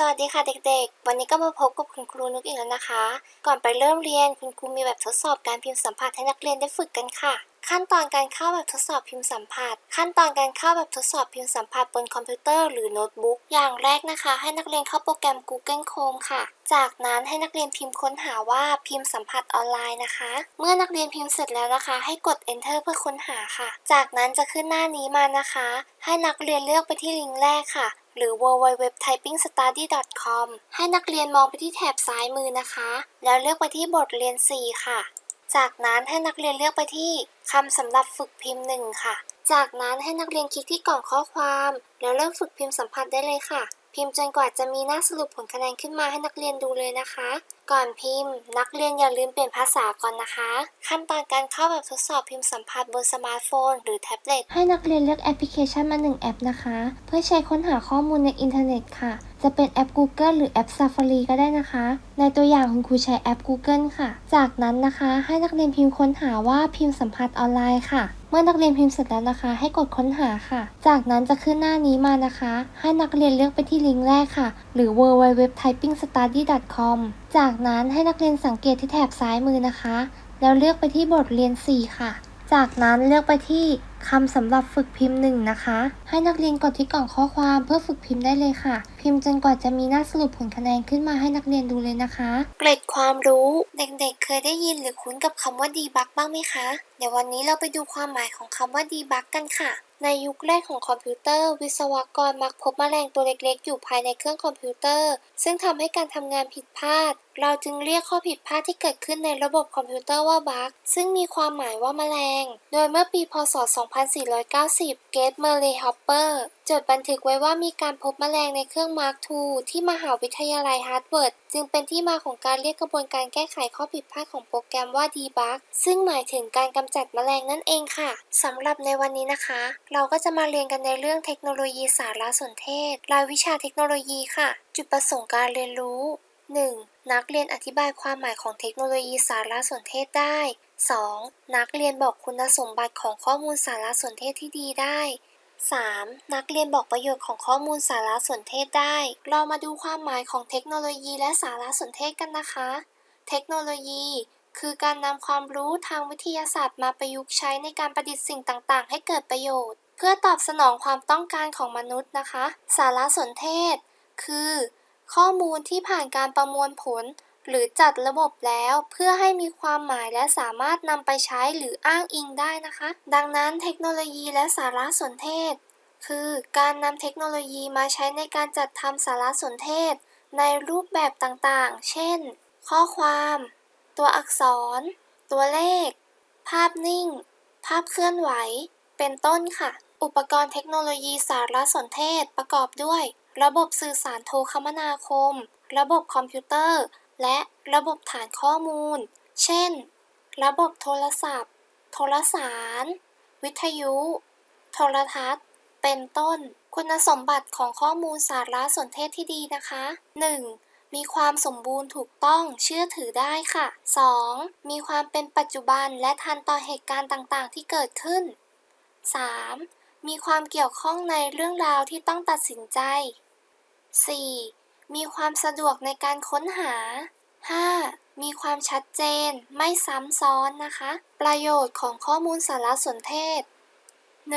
สวัสดีค่ะเด็กๆ วันนี้ก็มาพบกับคุณครูนุกอีกแล้วนะคะ ก่อนไปเริ่มเรียนคุณครูมีแบบทดสอบการพิมพ์สัมผัสให้นักเรียนได้ฝึกกันค่ะ ขั้นตอนการเข้าแบบทดสอบพิมพ์สัมผัส ขั้นตอนการเข้าแบบทดสอบพิมพ์สัมผัสบนคอมพิวเตอร์หรือโน้ตบุ๊ก อย่างแรกนะคะ ให้นักเรียนเข้าโปรแกรม Google Chrome ค่ะ จากนั้นให้นักเรียนพิมพ์ค้นหาว่าพิมพ์สัมผัสออนไลน์นะคะ เมื่อนักเรียนพิมพ์เสร็จแล้วนะคะ ให้กด enter เพื่อค้นหาค่ะ จากนั้นจะขึ้นหน้านี้มานะคะ ให้นักเรียนเลือกไปที่ลิงก์แรกค่ะ หรือ www.typingstudy.com ให้นักเรียนมองไปที่แถบซ้ายมือนะคะ แล้วเลือกไปที่บทเรียน 4 ค่ะ จากนั้นให้นักเรียนเลือกไปที่คำสำหรับฝึกพิมพ์ 1 ค่ะ จากนั้นให้นักเรียนคลิกที่กล่องข้อความ แล้วเริ่มฝึกพิมพ์สัมผัสได้เลยค่ะ พิมพ์จนกว่าจะมีหน้าสรุปผลคะแนนขึ้นมาให้นักเรียนดูเลยนะคะ ก่อนพิมพ์ นักเรียนอย่าลืมเปลี่ยนภาษาก่อนนะคะ ขั้นตอนการเข้าแบบทดสอบพิมพ์สัมผัสบนสมาร์ทโฟน หรือแท็บเล็ตให้นักเรียนเลือกแอปพลิเคชันมา 1 แอปนะคะ เพื่อใช้ค้นหาข้อมูลในอินเทอร์เน็ตค่ะ จะเป็นแอป Google หรือแอป Safari ก็ได้นะคะ ในตัวอย่างคุณครูใช้แอป Google ค่ะ จากนั้นนะคะ ให้นักเรียนพิมพ์ค้นหาว่าพิมพ์สัมผัสออนไลน์ค่ะ เมื่อนักเรียนพิมพ์เสร็จแล้วนะคะ ให้กดค้นหาค่ะ จากนั้นจะขึ้นหน้านี้มานะคะ ให้นักเรียนเลือกไปที่ลิงก์แรกค่ะ หรือ www.typingstudy.com จากนั้นให้นักเรียนสังเกตที่แถบซ้ายมือนะคะ แล้วเลือกไปที่บทเรียน 4 ค่ะ จากนั้นเลือกไปที่คำสำหรับฝึกพิมพ์หนึ่งนะคะ ให้นักเรียนกดที่กล่องข้อความเพื่อฝึกพิมพ์ได้เลยค่ะ พิมพ์จนกว่าจะมีหน้าสรุปผลคะแนนขึ้นมาให้นักเรียนดูเลยนะคะ เกร็ดความรู้ เด็กๆ เคยได้ยินหรือคุ้นกับคำว่าดีบักบ้างไหมคะ เดี๋ยววันนี้เราไปดูความหมายของคำว่าดีบักกันค่ะในยุคแรกของคอมพิวเตอร์ วิศวกรมักพบแมลงตัวเล็กๆ อยู่ภายในเครื่องคอมพิวเตอร์ ซึ่งทำให้การทำงานผิดพลาด เราจึงเรียกข้อผิดพลาดที่เกิดขึ้นในระบบคอมพิวเตอร์ว่าบั๊กซึ่งมีความหมายว่าแมลง โดยเมื่อปีพศ 2490 เกตเมอร์เลย์ฮอปเปอร์จดบันทึกไว้ว่ามีการพบแมลงในเครื่องมาร์คทูที่มหาวิทยาลัยฮาร์ดวาร์ดจึงเป็นที่มาของการเรียกกระบวนการแก้ไขข้อผิดพลาดของโปรแกรมว่าดีบักซึ่งหมายถึงการกำจัดแมลงนั่นเองค่ะสำหรับในวันนี้นะคะ เราก็จะมาเรียนกันในเรื่องเทคโนโลยีสารสนเทศ รายวิชาเทคโนโลยีค่ะ จุดประสงค์การเรียนรู้ 1. นักเรียนอธิบายความหมายของเทคโนโลยีสารสนเทศได้ 2. นักเรียนบอกคุณสมบัติของข้อมูลสารสนเทศที่ดีได้ 3. นักเรียนบอกประโยชน์ของข้อมูลสารสนเทศได้ เรามาดูความหมายของเทคโนโลยีและสารสนเทศกันนะคะ เทคโนโลยี คือการนำความรู้ทางวิทยาศาสตร์มาประยุกต์ใช้ในการประดิษฐ์สิ่งต่าง ๆ ให้เกิดประโยชน์ เพื่อตอบสนองความต้องการของมนุษย์นะคะ สารสนเทศ คือ ข้อมูลที่ผ่านการประมวลผล หรือจัดระบบแล้วเพื่อให้มีความหมายและสามารถนำไปใช้หรืออ้างอิงได้นะคะ ดังนั้นเทคโนโลยีและสารสนเทศ คือการนำเทคโนโลยีมาใช้ในการจัดทำสารสนเทศ ในรูปแบบต่างๆ เช่น ข้อความ ตัวอักษร ตัวเลข ภาพนิ่ง ภาพเคลื่อนไหว เป็นต้นค่ะ อุปกรณ์เทคโนโลยีสารสนเทศประกอบด้วย ระบบสื่อสารโทรคมนาคม ระบบคอมพิวเตอร์ และระบบฐานข้อมูล เช่น ระบบโทรศัพท์ โทรสาร วิทยุ โทรทัศน์ เป็นต้น คุณสมบัติของข้อมูลสารสนเทศที่ดีนะคะ 1. มีความสมบูรณ์ถูกต้องเชื่อถือได้ค่ะ 2. มีความเป็นปัจจุบันและทันต่อเหตุการณ์ต่างๆ ที่เกิดขึ้น 3. มีความเกี่ยวข้องในเรื่องราวที่ต้องตัดสินใจ 4. มีความสะดวกในการค้นหา 5. มีความชัดเจน ไม่ซ้ำซ้อนนะคะ ประโยชน์ของข้อมูลสารสนเทศ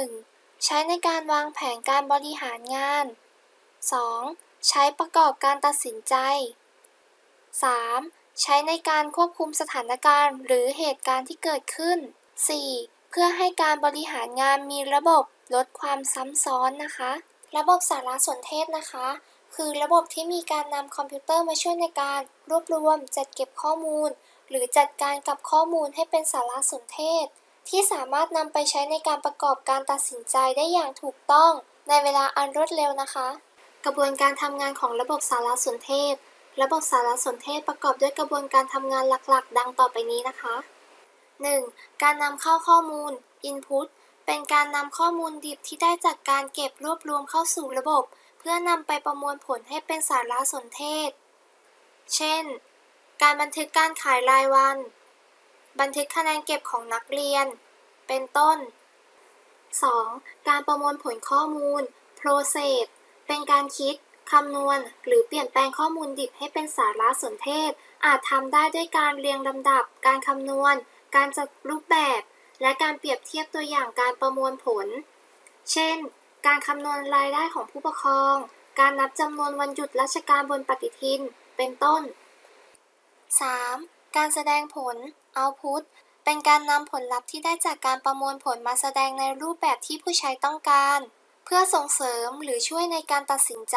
1. ใช้ในการวางแผนการบริหารงาน 2. ใช้ประกอบการตัดสินใจ 3. ใช้ในการควบคุมสถานการณ์ หรือเหตุการณ์ที่เกิดขึ้น 4. เพื่อให้การบริหารงานมีระบบลดความซ้ำซ้อนนะคะ ระบบสารสนเทศนะคะ คือระบบที่มีการนำคอมพิวเตอร์มาช่วยในการ รวบรวม จัดเก็บข้อมูล หรือจัดการกับข้อมูลให้เป็นสารสนเทศ ที่สามารถนำไปใช้ในการประกอบการตัดสินใจได้อย่างถูกต้อง ในเวลาอันรวดเร็วนะคะ กระบวนการทำงานของระบบสารสนเทศ ระบบสารสนเทศประกอบด้วยกระบวนการทำงานหลักๆ ดังต่อไปนี้นะคะ 1. การนำเข้าข้อมูล Input เป็นการนำข้อมูลดิบที่ได้จากการเก็บรวบรวมเข้าสู่ระบบ เพื่อนำไปประมวลผลให้เป็นสารสนเทศ เช่น การบันทึกการขายรายวัน บันทึกคะแนนเก็บของนักเรียน เป็นต้น 2. การประมวลผลข้อมูล Process เป็นการคิด คำนวณ หรือเปลี่ยนแปลงข้อมูลดิบให้เป็นสารสนเทศ อาจทำได้ด้วยการเรียงลำดับ การคำนวณ การจัดรูปแบบ และการเปรียบเทียบตัวอย่างการประมวลผล เช่น การคำนวณรายได้ของผู้ปกครอง การนับจำนวนวันหยุดราชการบนปฏิทิน เป็นต้น 3. การแสดงผล output เป็นการนำผลลัพธ์ที่ได้จากการประมวลผลมาแสดงในรูปแบบที่ผู้ใช้ต้องการ เพื่อส่งเสริมหรือช่วยในการตัดสินใจ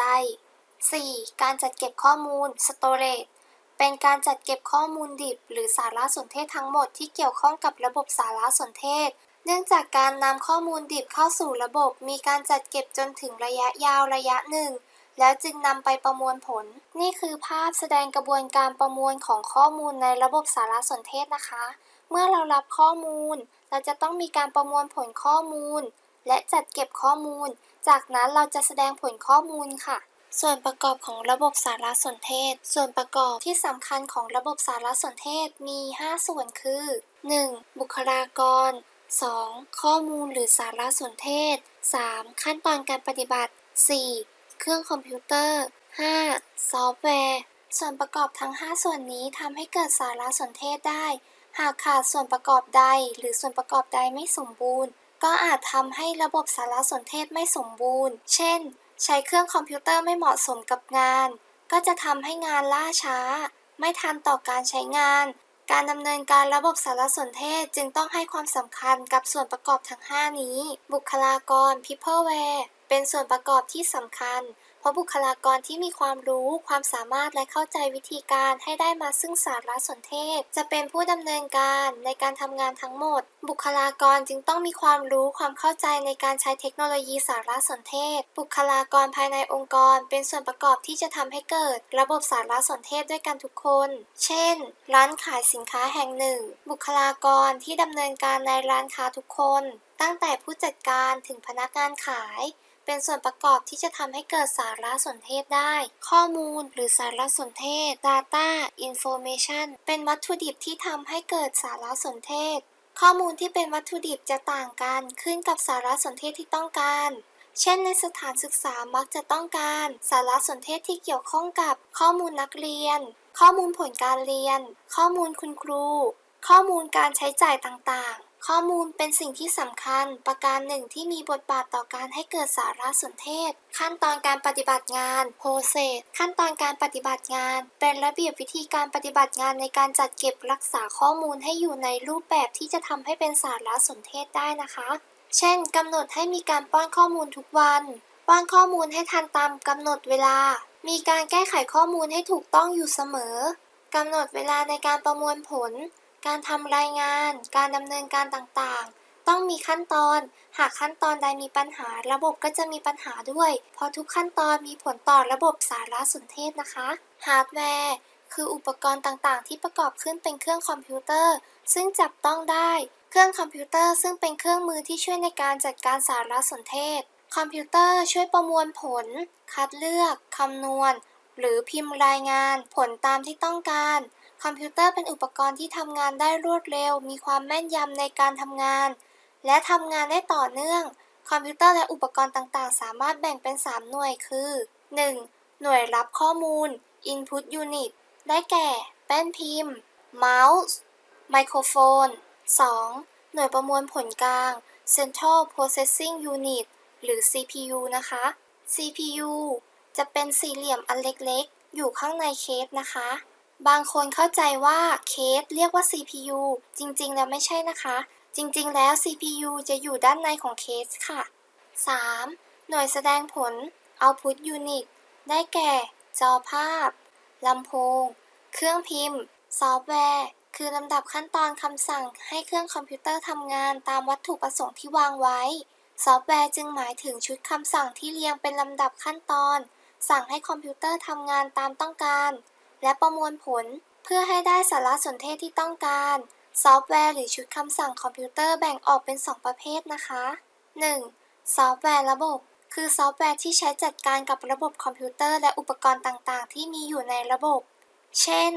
4. การจัดเก็บข้อมูล storage เป็นการจัดเก็บข้อมูลดิบ หรือสารสนเทศทั้งหมดที่เกี่ยวข้องกับระบบสารสนเทศ เนื่องจากการนำข้อมูลดิบเข้าสู่ระบบ มีการจัดเก็บจนถึงระยะยาวระยะหนึ่ง แล้วจึงนำไปประมวลผล นี่คือภาพแสดงกระบวนการประมวลของข้อมูลในระบบสารสนเทศนะคะ เมื่อเรารับข้อมูล เราจะต้องมีการประมวลผลข้อมูล และจัดเก็บข้อมูล จากนั้นเราจะแสดงผลข้อมูลค่ะ ส่วนประกอบของระบบสารสนเทศ ส่วนประกอบที่สำคัญของระบบสารสนเทศมี 5 ส่วนคือ 1. บุคลากร 2. ข้อมูลหรือสารสนเทศ 3. ขั้นตอนการปฏิบัติ 4. เครื่องคอมพิวเตอร์ 5. ซอฟต์แวร์ ส่วนประกอบทั้ง 5 ส่วนนี้ทำให้เกิดสารสนเทศได้ หากขาดส่วนประกอบใด หรือส่วนประกอบใดไม่สมบูรณ์ ก็อาจทำให้ระบบสารสนเทศไม่สมบูรณ์ เช่น ใช้เครื่องคอมพิวเตอร์ไม่เหมาะสมกับงาน ก็จะทำให้งานล่าช้า ไม่ทันต่อการใช้งาน การดำเนินการระบบสารสนเทศจึงต้องให้ความสำคัญกับส่วนประกอบทั้ง 5 นี้ บุคลากร peopleware เป็นส่วนประกอบที่สำคัญ เพราะบุคลากรที่มีความรู้ ความสามารถและเข้าใจวิธีการให้ได้มาซึ่งสารสนเทศ จะเป็นผู้ดำเนินการในการทำงานทั้งหมด บุคลากรจึงต้องมีความรู้ความเข้าใจในการใช้เทคโนโลยีสารสนเทศ บุคลากรภายในองค์กร เป็นส่วนประกอบที่จะทำให้เกิด ระบบสารสนเทศด้วยกันทุกคน เช่น ร้านขายสินค้าแห่งหนึ่ง บุคลากรที่ดำเนินการในร้านค้าทุกคน ตั้งแต่ผู้จัดการถึงพนักงานขาย เป็นส่วนประกอบที่จะทำให้เกิดสารสนเทศได้ ข้อมูลหรือสารสนเทศ Data Information เป็นวัตถุดิบที่ทำให้เกิดสารสนเทศ ข้อมูลที่เป็นวัตถุดิบจะต่างกันขึ้นกับสารสนเทศที่ต้องการเช่นในสถานศึกษามักจะต้องการสารสนเทศที่เกี่ยวข้องกับข้อมูลนักเรียน ข้อมูลผลการเรียน ข้อมูลคุณครู ข้อมูลการใช้จ่ายต่างๆ ข้อมูลเป็นสิ่งที่สำคัญประการหนึ่งที่มีบทบาทต่อการให้เกิดสารสนเทศ ขั้นตอนการปฏิบัติงาน process ขั้นตอนการปฏิบัติงาน เป็นระเบียบวิธีการปฏิบัติงานในการจัดเก็บรักษาข้อมูลให้อยู่ในรูปแบบที่จะทำให้เป็นสารสนเทศได้นะคะ เช่นกำหนดให้มีการป้อนข้อมูลทุกวันป้อนข้อมูลให้ทันตามกำหนดเวลา มีการแก้ไขข้อมูลให้ถูกต้องอยู่เสมอกำหนดเวลาในการประมวลผล การทำรายงาน การดำเนินการต่างๆ ต้องมีขั้นตอน หากขั้นตอนใดมีปัญหา ระบบก็จะมีปัญหาด้วย เพราะทุกขั้นตอนมีผลต่อระบบสารสนเทศนะคะ ฮาร์ดแวร์ คืออุปกรณ์ต่างๆ ที่ประกอบขึ้นเป็นเครื่องคอมพิวเตอร์ ซึ่งจับต้องได้ เครื่องคอมพิวเตอร์ซึ่งเป็นเครื่องมือที่ช่วยในการจัดการสารสนเทศ คอมพิวเตอร์ช่วยประมวลผล คัดเลือก คำนวณ หรือพิมพ์รายงาน ผลตามที่ต้องการ คอมพิวเตอร์เป็นอุปกรณ์ที่ทำงานได้รวดเร็ว มีความแม่นยำในการทำงาน และทำงานได้ต่อเนื่อง คอมพิวเตอร์และอุปกรณ์ต่างๆ สามารถแบ่งเป็น 3 หน่วยคือ 1. หน่วยรับข้อมูล Input Unit ได้แก่ แป้นพิมพ์ เมาส์ ไมโครโฟน 2. หน่วยประมวลผลกลาง Central Processing Unit หรือ CPU นะคะ CPU จะเป็นสี่เหลี่ยมอันเล็กๆ อยู่ข้างในเคสนะคะ บางคนเข้าใจว่าเคสเรียกว่า CPU จริงๆ แล้วไม่ใช่นะคะ จริงๆ แล้ว CPU จะอยู่ด้านในของเคสค่ะ 3. หน่วยแสดงผล Output Unit ได้แก่ จอภาพ ลำโพง เครื่องพิมพ์ ซอฟต์แวร์ คือลำดับขั้นตอนคำสั่งให้เครื่องคอมพิวเตอร์ทำงานตามวัตถุประสงค์ที่วางไว้ ซอฟต์แวร์จึงหมายถึงชุดคำสั่งที่เรียงเป็นลำดับขั้นตอน สั่งให้คอมพิวเตอร์ทำงานตามต้องการ และประมวลผลเพื่อให้ได้สารสนเทศที่ต้องการ ซอฟต์แวร์หรือชุดคำสั่งคอมพิวเตอร์แบ่งออกเป็น 2 ประเภทนะคะ 1. ซอฟต์แวร์ระบบ คือซอฟต์แวร์ที่ใช้จัดการกับระบบคอมพิวเตอร์และอุปกรณ์ต่างๆ ที่มีอยู่ในระบบ เช่น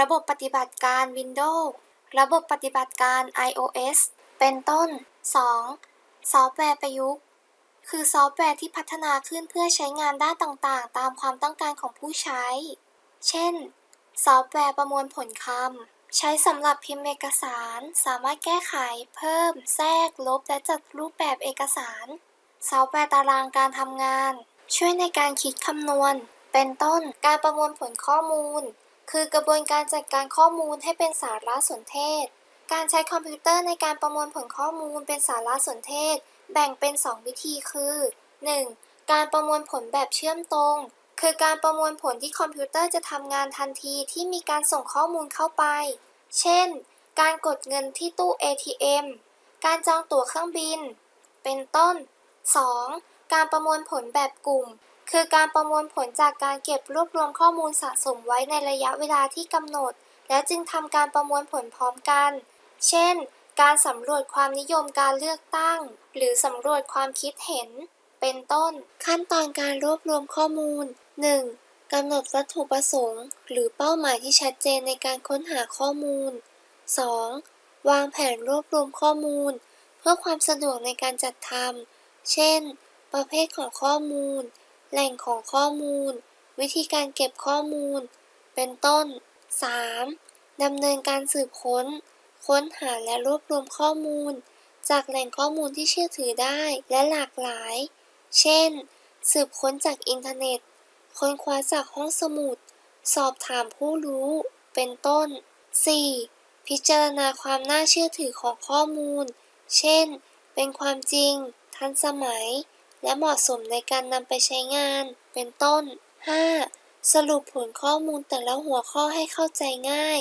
ระบบปฏิบัติการ Windows ระบบปฏิบัติการ iOS เป็นต้น 2. ซอฟต์แวร์ประยุกต์ คือซอฟต์แวร์ที่พัฒนาขึ้นเพื่อใช้งานด้านต่างๆ ตามความต้องการของผู้ใช้ เช่น ซอฟต์แวร์ประมวลผลคำ ใช้สำหรับพิมพ์เอกสาร สามารถแก้ไข เพิ่ม แทรก ลบ และจัดรูปแบบเอกสาร ซอฟต์แวร์ตารางการทำงาน ช่วยในการคิดคำนวณ เป็นต้น การประมวลผลข้อมูล คือกระบวนการจัดการข้อมูลให้เป็นสารสนเทศ การใช้คอมพิวเตอร์ในการประมวลผลข้อมูลเป็นสารสนเทศ แบ่งเป็น 2 วิธีคือ 1. การประมวลผลแบบเชื่อมตรง คือการประมวลผลที่คอมพิวเตอร์จะทำงานทันทีที่มีการส่งข้อมูลเข้าไป เช่น การกดเงินที่ตู้ ATM การจองตั๋วเครื่องบิน เป็นต้น 2. การประมวลผลแบบกลุ่ม คือการประมวลผลจากการเก็บรวบรวมข้อมูลสะสมไว้ในระยะเวลาที่กำหนด แล้วจึงทำการประมวลผลพร้อมกัน เช่น การสำรวจความนิยมการเลือกตั้ง หรือสำรวจความคิดเห็น เป็นต้น ขั้นตอนการรวบรวมข้อมูล 1. กำหนดวัตถุประสงค์ หรือเป้าหมายที่ชัดเจนในการค้นหาข้อมูล 2. วางแผนรวบรวมข้อมูล เพื่อความสะดวกในการจัดทำเช่น ประเภทของข้อมูล แหล่งของข้อมูล วิธีการเก็บข้อมูล เป็นต้น 3. ดำเนินการสืบค้น ค้นหาและรวบรวมข้อมูล จากแหล่งข้อมูลที่เชื่อถือได้และหลากหลาย เช่น สืบค้นจากอินเทอร์เน็ต ค้นคว้าจากห้องสมุด สอบถามผู้รู้ เป็นต้น 4. พิจารณาความน่าเชื่อถือของข้อมูล เช่น เป็นความจริง ทันสมัย และเหมาะสมในการนำไปใช้งาน เป็นต้น 5. สรุปผลข้อมูลแต่ละหัวข้อให้เข้าใจง่าย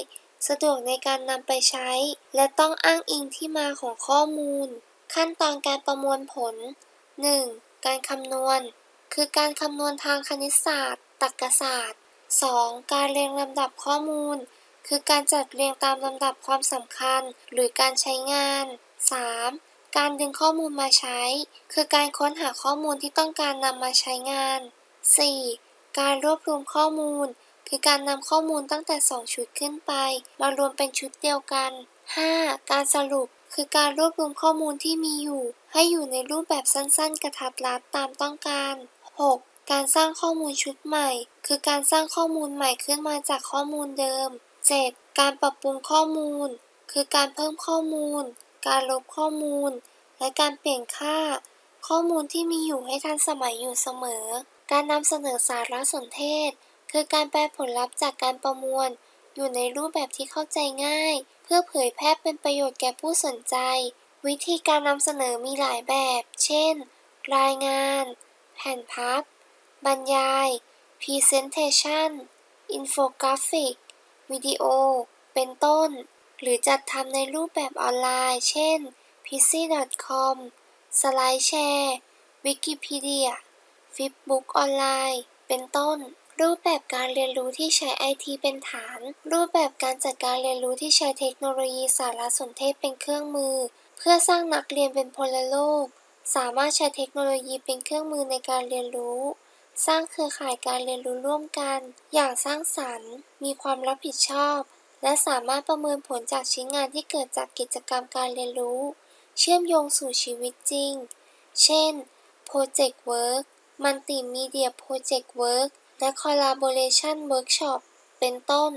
สะดวกในการนำไปใช้ และต้องอ้างอิงที่มาของข้อมูล ขั้นตอนการประมวลผล 1. การคำนวณ คือการคำนวณทางคณิตศาสตร์ตรรกศาสตร์ 2. การเรียงลำดับข้อมูล คือการจัดเรียงตามลำดับความสำคัญ หรือการใช้งาน 3. การดึงข้อมูลมาใช้ คือการค้นหาข้อมูลที่ต้องการนำมาใช้งาน 4. การรวบรวมข้อมูล คือการนำข้อมูลตั้งแต่ 2 ชุดขึ้นไป มารวมเป็นชุดเดียวกัน 5. การสรุป คือการรวบรวมข้อมูลที่มีอยู่ ให้อยู่ในรูปแบบสั้นๆ กระทัดรัดตามต้องการ 6. การสร้างข้อมูลชุดใหม่ คือการสร้างข้อมูลใหม่ขึ้นมาจากข้อมูลเดิม 7. การปรับปรุงข้อมูล คือการเพิ่มข้อมูล การลบข้อมูล และการเปลี่ยนค่า ข้อมูลที่มีอยู่ให้ทันสมัยอยู่เสมอ การนำเสนอสารสนเทศ คือการแปลผลลัพธ์จากการประมวล อยู่ในรูปแบบที่เข้าใจง่าย เพื่อเผยแพร่เป็นประโยชน์แก่ผู้สนใจ วิธีการนำเสนอมีหลายแบบ เช่น รายงาน แผ่นพับ บรรยาย Presentation อินโฟกราฟิก วิดีโอ เป็นต้น หรือจัดทำในรูปแบบออนไลน์ เช่น pc.com สไลด์แชร์ Wikipedia ฟิปบุ๊กออนไลน์ เป็นต้น รูปแบบการเรียนรู้ที่ใช้ไอทีเป็นฐาน รูปแบบการจัดการเรียนรู้ที่ใช้เทคโนโลยีสารสนเทศเป็นเครื่องมือ เพื่อสร้างนักเรียนเป็นพลโลก สามารถใช้เทคโนโลยีเป็นเครื่องมือในการเรียนรู้ สร้างเครือข่ายการเรียนรู้ร่วมกัน อย่างสร้างสรรค์ มีความรับผิดชอบ และสามารถประเมินผลจากชิ้นงานที่เกิดจากกิจกรรมการเรียนรู้ เชื่อมโยงสู่ชีวิตจริง เช่น Project Work Multimedia Project Work และ Collaboration Workshop เป็นต้น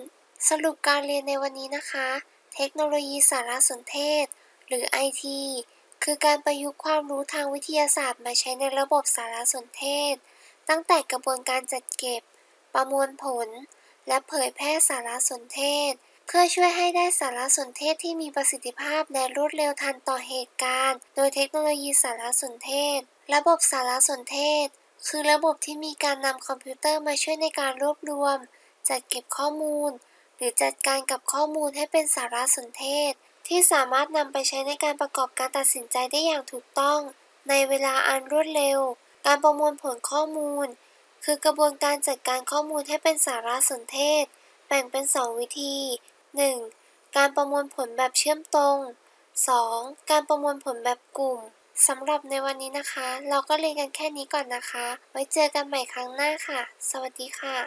สรุปการเรียนในวันนี้นะคะ เทคโนโลยีสารสนเทศ หรือ IT คือการประยุกต์ความรู้ทางวิทยาศาสตร์มาใช้ในระบบสารสนเทศ ตั้งแต่กระบวนการจัดเก็บ ประมวลผล และเผยแพร่สารสนเทศ เพื่อช่วยให้ได้สารสนเทศที่มีประสิทธิภาพและรวดเร็วทันต่อเหตุการณ์ โดยเทคโนโลยีสารสนเทศ ระบบสารสนเทศ คือระบบที่มีการนำคอมพิวเตอร์มาช่วยในการรวบรวม จัดเก็บข้อมูล หรือจัดการกับข้อมูลให้เป็นสารสนเทศ ที่สามารถนำไปใช้ในการประกอบการตัดสินใจได้อย่างถูกต้อง ในเวลาอันรวดเร็ว การประมวลผลข้อมูล คือกระบวนการจัดการข้อมูลให้เป็นสารสนเทศ แบ่งเป็น 2 วิธี 1. การประมวลผลแบบเชื่อมตรง 2. การประมวลผลแบบกลุ่ม สำหรับในวันนี้นะคะ เราก็เรียนกันแค่นี้ก่อนนะคะ ไว้เจอกันใหม่ครั้งหน้าค่ะ สวัสดีค่ะ